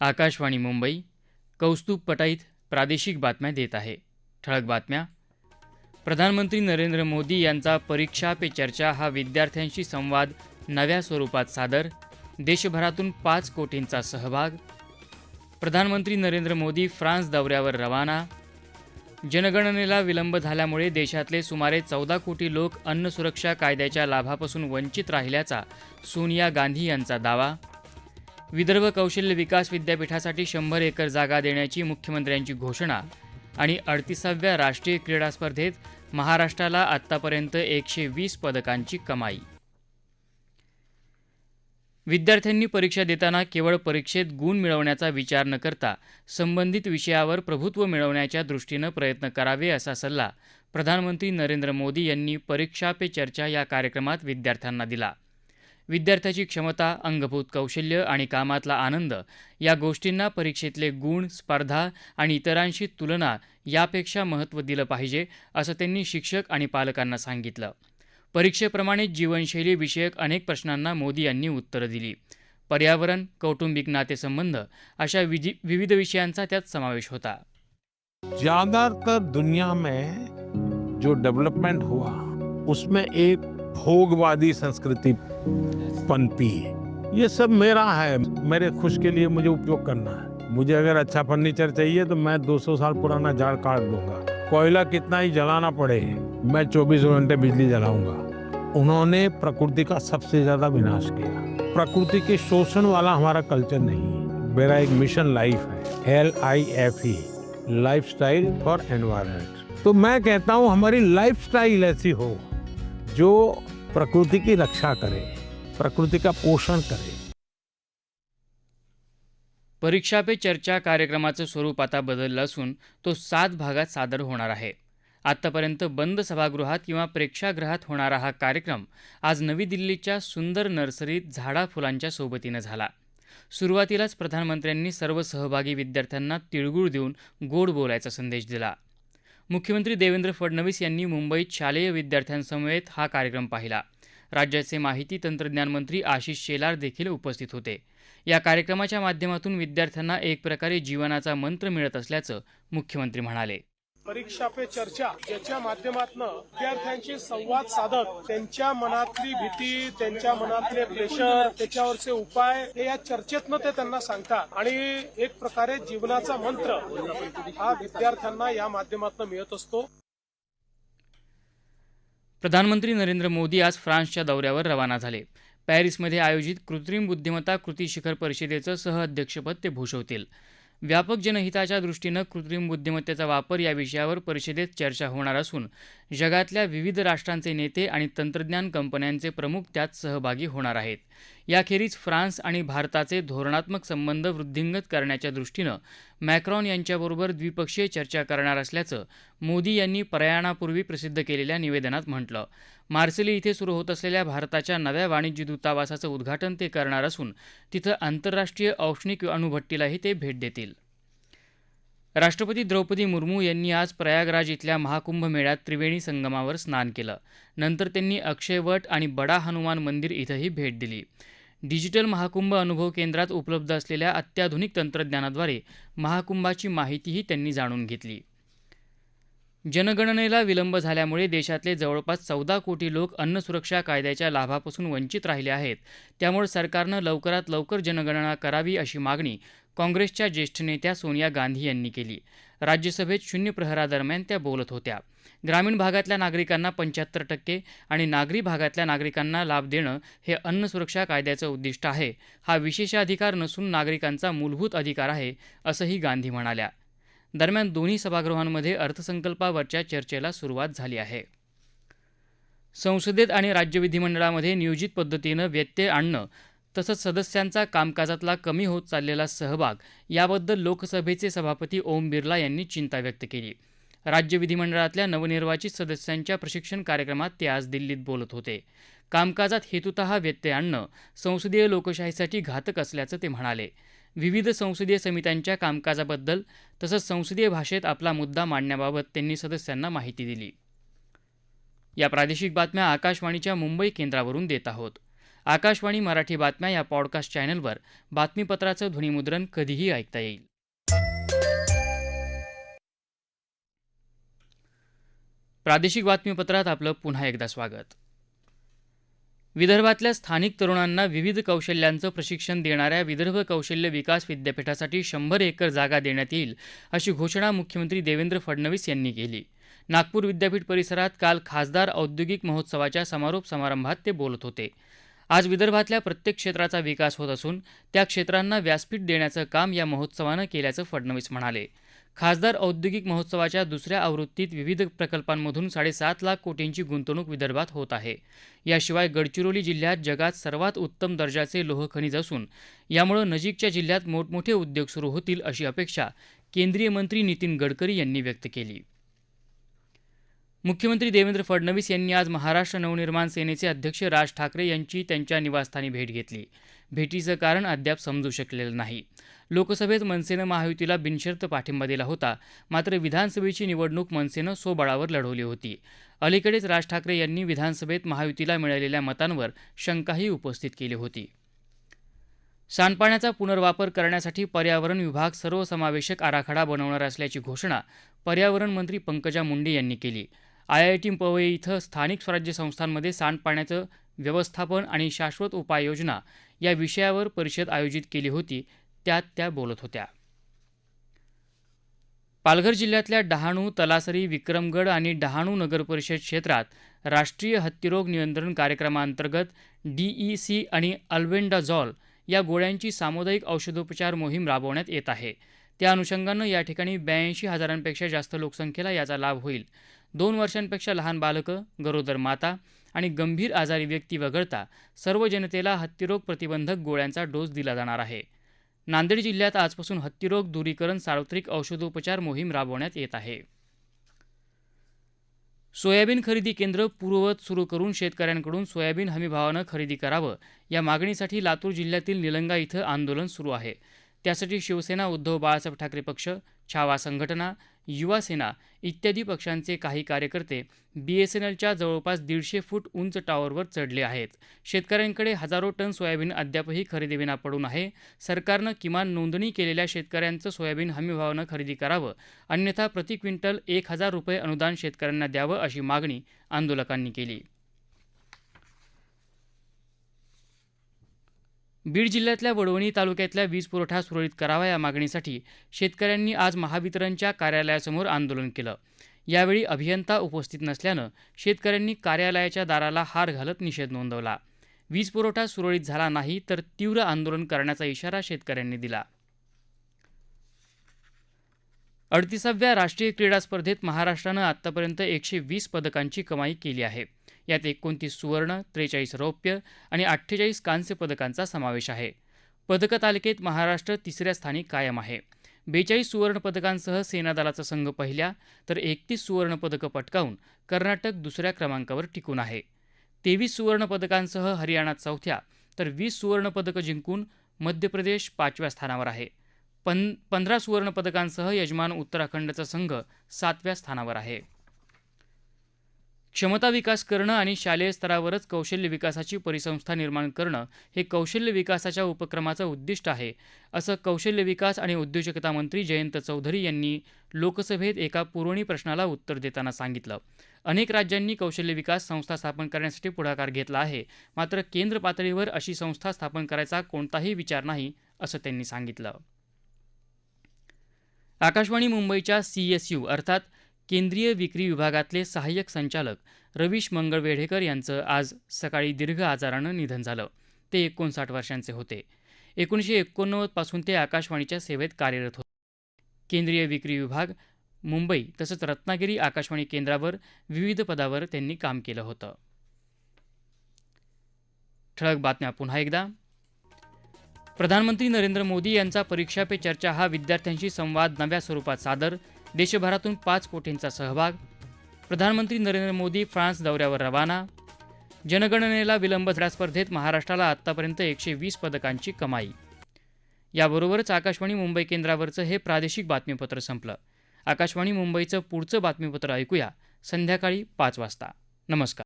आकाशवाणी मुंबई कौस्तुभ पटाईत प्रादेशिक बातम्या देत आहे. ठळक बातम्या. प्रधानमंत्री नरेंद्र मोदी यांचा परीक्षा पे चर्चा हा विद्यार्थ्यांशी संवाद नव्या स्वरूपात सादर. देशभरातून पाच कोटींचा सहभाग. प्रधानमंत्री नरेंद्र मोदी फ्रान्स दौऱ्यावर रवाना. जनगणनेला विलंब झाल्यामुळे देशातले सुमारे चौदा कोटी लोक अन्न सुरक्षा कायद्याच्या लाभापासून वंचित राहिल्याचा सोनिया गांधी यांचा दावा. विदर्भ कौशल्य विकास विद्यापीठासाठी शंभर एकर जागा देण्याची मुख्यमंत्र्यांची घोषणा आणि अडतीसाव्या राष्ट्रीय क्रीडा स्पर्धेत महाराष्ट्राला आत्तापर्यंत एकशे वीस पदकांची कमाई. विद्यार्थ्यांनी परीक्षा देताना केवळ परीक्षेत गुण मिळवण्याचा विचार न करता संबंधित विषयावर प्रभुत्व मिळवण्याच्या दृष्टीनं प्रयत्न करावे असा सल्ला प्रधानमंत्री नरेंद्र मोदी यांनी परीक्षा पे चर्चा या कार्यक्रमात विद्यार्थ्यांना दिला. विद्यार्थ्याची क्षमता अंगभूत कौशल्य आणि कामातला आनंद या गोष्टींना परीक्षेतले गुण स्पर्धा आणि इतरांशी तुलना यापेक्षा महत्त्व दिलं पाहिजे असं त्यांनी शिक्षक आणि पालकांना सांगितलं. परीक्षेप्रमाणेच जीवनशैली विषयक अनेक प्रश्नांना मोदी यांनी उत्तरं दिली. पर्यावरण कौटुंबिक नातेसंबंध अशा विविध विषयांचा त्यात समावेश होता. ज्यादातर दुनिया में जो डेवलपमेंट हुआ उसमें एक भोगवादी संस्कृति पनपी ये सब मेरा है। मेरे खुश के लिए मुझे उपयोग करना है। मुझे अगर अच्छा फर्नीचर चाहिए तो मैं 200 साल पुराना झाड़ काट दूँगा। कोयला कितना ही जलाना पड़े मैं 24 घंटे बिजली जलाऊँगा। उन्होंने प्रकृति का सबसे ज़्यादा विनाश किया। प्रकृति के शोषण वाला हमारा कल्चर नहीं है। मेरा एक मिशन लाइफ है। L I F E life for environment तो मैं कहता हूँ, हमारी लाइफ ऐसी हो। जो प्रकृति की रक्षा करे प्रकृति का पोषण करे। परीक्षा पे चर्चा कार्यक्रमाचं स्वरूप आता बदललं असून तो सात भागात सादर होणार आहे. आत्तापर्यंत बंद सभागृहात किंवा प्रेक्षागृहात होणारा हा कार्यक्रम आज नवी दिल्लीच्या सुंदर नर्सरीत झाडा फुलांच्या सोबतीनं झाला. सुरुवातीलाच प्रधानमंत्र्यांनी सर्व सहभागी विद्यार्थ्यांना तिळगुळ देऊन गोड बोलायचा संदेश दिला. मुख्यमंत्री देवेंद्र फडणवीस यांनी मुंबईत शालेय विद्यार्थ्यांसमवेत हा कार्यक्रम पाहिला. राज्याचे माहिती तंत्रज्ञान मंत्री आशिष शेलार देखील उपस्थित होते. या कार्यक्रमाच्या माध्यमातून विद्यार्थ्यांना एक प्रकारे जीवनाचा मंत्र मिळत असल्याचं मुख्यमंत्री म्हणाले. परीक्षा पे चर्चा ज्याच्या माध्यमातून विद्यार्थ्यांशी संवाद साधत त्यांच्या मनातली भीती त्यांच्या मनातले प्रेशर त्याच्यावरचे उपाय हे या चर्चेतनं ते त्यांना सांगतात. आणि एक प्रकारे जीवनाचा मंत्र हा विद्यार्थ्यांना या माध्यमातून मिळत असतो. प्रधानमंत्री नरेंद्र मोदी आज फ्रान्सच्या दौऱ्यावर रवाना झाले. पॅरिसमध्ये आयोजित कृत्रिम बुद्धिमत्ता कृती शिखर परिषदेचं सहअध्यक्षपद ते भूषवतील. व्यापक जनहिताच्या दृष्टीनं कृत्रिम बुद्धिमत्तेचा वापर या विषयावर परिषदेत चर्चा होणार असून जगातल्या विविध राष्ट्रांचे नेते आणि तंत्रज्ञान कंपन्यांचे प्रमुख त्यात सहभागी होणार आहेत. याखेरीज फ्रान्स आणि भारताचे धोरणात्मक संबंध वृद्धिंगत करण्याच्या दृष्टीनं मॅक्रॉन यांच्याबरोबर द्विपक्षीय चर्चा करणार असल्याचं मोदी यांनी प्रयाणापूर्वी प्रसिद्ध केलेल्या निवेदनात म्हटलं. मार्सेली इथे सुरू होत असलेल्या भारताच्या नव्या वाणिज्य दूतावासाचं उद्घाटन ते करणार असून तिथं आंतरराष्ट्रीय औष्णिक अणुभट्टीलाही ते भेट देतील. राष्ट्रपती द्रौपदी मुर्मू यांनी आज प्रयागराज इथल्या महाकुंभ मेळ्यात त्रिवेणी संगमावर स्नान केलं. नंतर त्यांनी अक्षयवट आणि बडा हनुमान मंदिर इथंही भेट दिली. डिजिटल महाकुंभ अनुभव केंद्रात उपलब्ध असलेल्या अत्याधुनिक तंत्रज्ञानाद्वारे महाकुंभाची माहितीही त्यांनी जाणून घेतली. जनगणनेला विलंब झाल्यामुळे देशातले जवळपास चौदा कोटी लोक अन्न सुरक्षा कायद्याच्या लाभापासून वंचित राहिले आहेत. त्यामुळे सरकारनं लवकरात लवकर जनगणना करावी अशी मागणी काँग्रेसच्या ज्येष्ठ नेत्या सोनिया गांधी यांनी केली. राज्यसभेत शून्य प्रहरादरम्यान त्या बोलत होत्या. ग्रामीण भागातल्या नागरिकांना पंच्याहत्तर टक्के आणि नागरी भागातल्या नागरिकांना लाभ देणं हे अन्न सुरक्षा कायद्याचं उद्दिष्ट आहे. हा विशेषाधिकार नसून नागरिकांचा मूलभूत अधिकार आहे असंही गांधी म्हणाल्या. दरम्यान दोन्ही सभागृहांमध्ये अर्थसंकल्पावरच्या चर्चेला सुरुवात झाली आहे. संसदेत आणि राज्य विधिमंडळामध्ये नियोजित पद्धतीनं व्यत्यय आणणं तसंच सदस्यांचा कामकाजातला कमी होत चाललेला सहभाग याबद्दल लोकसभेचे सभापती ओम बिर्ला यांनी चिंता व्यक्त केली. राज्य विधिमंडळातल्या नवनिर्वाचित सदस्यांच्या प्रशिक्षण कार्यक्रमात ते आज दिल्लीत बोलत होते. कामकाजात हेतुत व्यत्यय आणणं संसदीय लोकशाहीसाठी घातक असल्याचं ते म्हणाले. विविध संसदीय समित्यांच्या कामकाजाबद्दल तसंच संसदीय भाषेत आपला मुद्दा मांडण्याबाबत त्यांनी सदस्यांना माहिती दिली. या प्रादेशिक बातम्या आकाशवाणीच्या मुंबई केंद्रावरून देत आहोत. आकाशवाणी मराठी बातम्या या पॉडकास्ट चॅनलवर बातमीपत्राचं ध्वनिमुद्रण कधीही ऐकता येईल. प्रादेशिक बातमीपत्रात आपलं पुन्हा एकदा स्वागत. विदर्भातल्या स्थानिक तरुणांना विविध कौशल्यांचं प्रशिक्षण देणाऱ्या विदर्भ कौशल्य विकास विद्यापीठासाठी शंभर एकर जागा देण्यात येईल अशी घोषणा मुख्यमंत्री देवेंद्र फडणवीस यांनी केली. नागपूर विद्यापीठ परिसरात काल खासदार औद्योगिक महोत्सवाच्या समारोप समारंभात ते बोलत होते. आज विदर्भातल्या प्रत्येक क्षेत्राचा विकास होत असून त्या क्षेत्रांना व्यासपीठ देण्याचं काम या महोत्सवानं केल्याचं फडणवीस म्हणाले. खासदार औद्योगिक महोत्सवाच्या दुसऱ्या आवृत्तीत विविध प्रकल्पांमधून साडेसात लाख कोटींची गुंतवणूक विदर्भात होत आहे. याशिवाय गडचिरोली जिल्ह्यात जगात सर्वात उत्तम दर्जाचे लोह खनिज असून यामुळे नजीकच्या जिल्ह्यात मोठमोठे उद्योग सुरू होतील अशी अपेक्षा केंद्रीय मंत्री नितीन गडकरी यांनी व्यक्त केली. मुख्यमंत्री देवेंद्र फडणवीस यांनी आज महाराष्ट्र नवनिर्माण सेनेचे अध्यक्ष राज ठाकरे यांची त्यांच्या निवासस्थानी भेट घेतली. भेटीचं कारण अद्याप समजू शकलेलं नाही. लोकसभेत मनसेनं महायुतीला बिनशर्त पाठिंबा दिला होता. मात्र विधानसभेची निवडणूक मनसेनं स्वबळावर लढवली होती. अलीकडेच राज ठाकरे यांनी विधानसभेत महायुतीला मिळालेल्या मतांवर शंकाही उपस्थित केली होती. सांडपाण्याचा पुनर्वापर करण्यासाठी पर्यावरण विभाग सर्वसमावेशक आराखडा बनवणार असल्याची घोषणा पर्यावरण मंत्री पंकजा मुंडे यांनी केली. आय आय टी पवई इथं स्थानिक स्वराज्य संस्थांमध्ये सांडपाण्याचं व्यवस्थापन आणि शाश्वत उपाययोजना या विषयावर परिषद आयोजित केली होती. त्यात त्या बोलत होत्या. पालघर जिल्ह्यातल्या डहाणू तलासरी विक्रमगड आणि डहाणू नगरपरिषद क्षेत्रात राष्ट्रीय हत्तीरोग नियंत्रण कार्यक्रमाअंतर्गत डीईसी आणि अल्बेंडाझॉल या गोळ्यांची सामुदायिक औषधोपचार मोहीम राबवण्यात येत आहे. त्या अनुषंगानं या ठिकाणी ब्याऐंशी हजारांपेक्षा जास्त लोकसंख्येला याचा लाभ होईल. दोन वर्षांपेक्षा लहान बालकं गरोदर माता आणि गंभीर आजारी व्यक्ती वगळता सर्व जनतेला हत्तीरोग प्रतिबंधक गोळ्यांचा डोस दिला जाणार आहे. नांदेड जिल्ह्यात आजपासून हत्तीरोग दूरीकरण सार्वत्रिक औषधोपचार मोहीम राबवण्यात येत आहे. सोयाबीन खरेदी केंद्र पूर्ववत सुरू करून शेतकऱ्यांकडून सोयाबीन हमीभावानं खरेदी करावं या मागणीसाठी लातूर जिल्ह्यातील निलंगा इथं आंदोलन सुरू आहे. त्यासाठी शिवसेना उद्धव बाळासाहेब ठाकरे पक्ष छावा संघटना युवा सेना इत्यादी पक्षांचे काही कार्यकर्ते बीएसएनएलच्या जवळपास दीडशे फूट उंच टॉवरवर चढले आहेत. शेतकऱ्यांकडे हजारो टन सोयाबीन अद्यापही खरेदीविना पडून आहे. सरकारनं किमान नोंदणी केलेल्या शेतकऱ्यांचं सोयाबीन हमीभावानं खरेदी करावं. अन्यथा प्रति क्विंटल एक हजार रुपये अनुदान शेतकऱ्यांना द्यावं अशी मागणी आंदोलकांनी केली. बीड जिल्ह्यातल्या वडवणी तालुक्यातल्या वीज पुरवठा सुरळीत करावा या मागणीसाठी शेतकऱ्यांनी आज महावितरणच्या कार्यालयासमोर आंदोलन केलं. यावेळी अभियंता उपस्थित नसल्यानं शेतकऱ्यांनी कार्यालयाच्या दाराला हार घालत निषेध नोंदवला. वीज पुरवठा सुरळीत झाला नाही तर तीव्र आंदोलन करण्याचा इशारा शेतकऱ्यांनी दिला. अडतीसाव्या राष्ट्रीय क्रीडा स्पर्धेत महाराष्ट्रानं आत्तापर्यंत एकशे वीस पदकांची कमाई केली आहे. यात एकोणतीस सुवर्ण त्रेचाळीस रौप्य आणि अठ्ठेचाळीस कांस्य पदकांचा समावेश आहे. पदक तालिकेत महाराष्ट्र तिसऱ्या स्थानी कायम आहे. बेचाळीस सुवर्णपदकांसह सेनादलाचा संघ पहिल्या तर एकतीस सुवर्णपदकं पटकावून कर्नाटक दुसऱ्या क्रमांकावर टिकून आहे. तेवीस सुवर्णपदकांसह हरियाणा चौथ्या तर वीस सुवर्णपदकं जिंकून मध्य प्रदेश पाचव्या स्थानावर आहे. पन पंधरा सुवर्णपदकांसह यजमान उत्तराखंडचा संघ सातव्या स्थानावर आहे. क्षमता विकास करणं आणि शालेय स्तरावरच कौशल्य विकासाची परिसंस्था निर्माण करणं हे कौशल्य विकासाच्या उपक्रमाचं उद्दिष्ट आहे असं कौशल्य विकास आणि उद्योजकता मंत्री जयंत चौधरी यांनी लोकसभेत एका पुरवणी प्रश्नाला उत्तर देताना सांगितलं. अनेक राज्यांनी कौशल्य विकास संस्था स्थापन करण्यासाठी पुढाकार घेतला आहे मात्र केंद्र पातळीवर अशी संस्था स्थापन करायचा कोणताही विचार नाही असं त्यांनी सांगितलं. आकाशवाणी मुंबईच्या सी एस यू अर्थात केंद्रीय विक्री विभागातले सहाय्यक संचालक रवीश मंगळवेढेकर यांचं आज सकाळी दीर्घ आजारानं निधन झालं. ते एकोणसाठ वर्षांचे होते. एकोणीसशे एकोणनव्वदपासून ते आकाशवाणीच्या सेवेत कार्यरत होते. केंद्रीय विक्री विभाग मुंबई तसंच रत्नागिरी आकाशवाणी केंद्रावर विविध पदावर त्यांनी काम केलं होतं. ठळक बातम्या पुन्हा एकदा. प्रधानमंत्री नरेंद्र मोदी यांचा परीक्षा पे चर्चा हा विद्यार्थ्यांशी संवाद नव्या स्वरूपात सादर देशभरातून पाच कोटींचा सहभाग प्रधानमंत्री नरेंद्र मोदी फ्रान्स दौऱ्यावर रवाना जनगणनेला विलंब झाल्या स्पर्धेत महाराष्ट्राला आत्तापर्यंत एकशे वीस पदकांची कमाई. याबरोबरच आकाशवाणी मुंबई केंद्रावरचं हे प्रादेशिक बातमीपत्र संपलं. आकाशवाणी मुंबईचं पुढचं बातमीपत्र ऐकूया संध्याकाळी पाच वाजता. नमस्कार.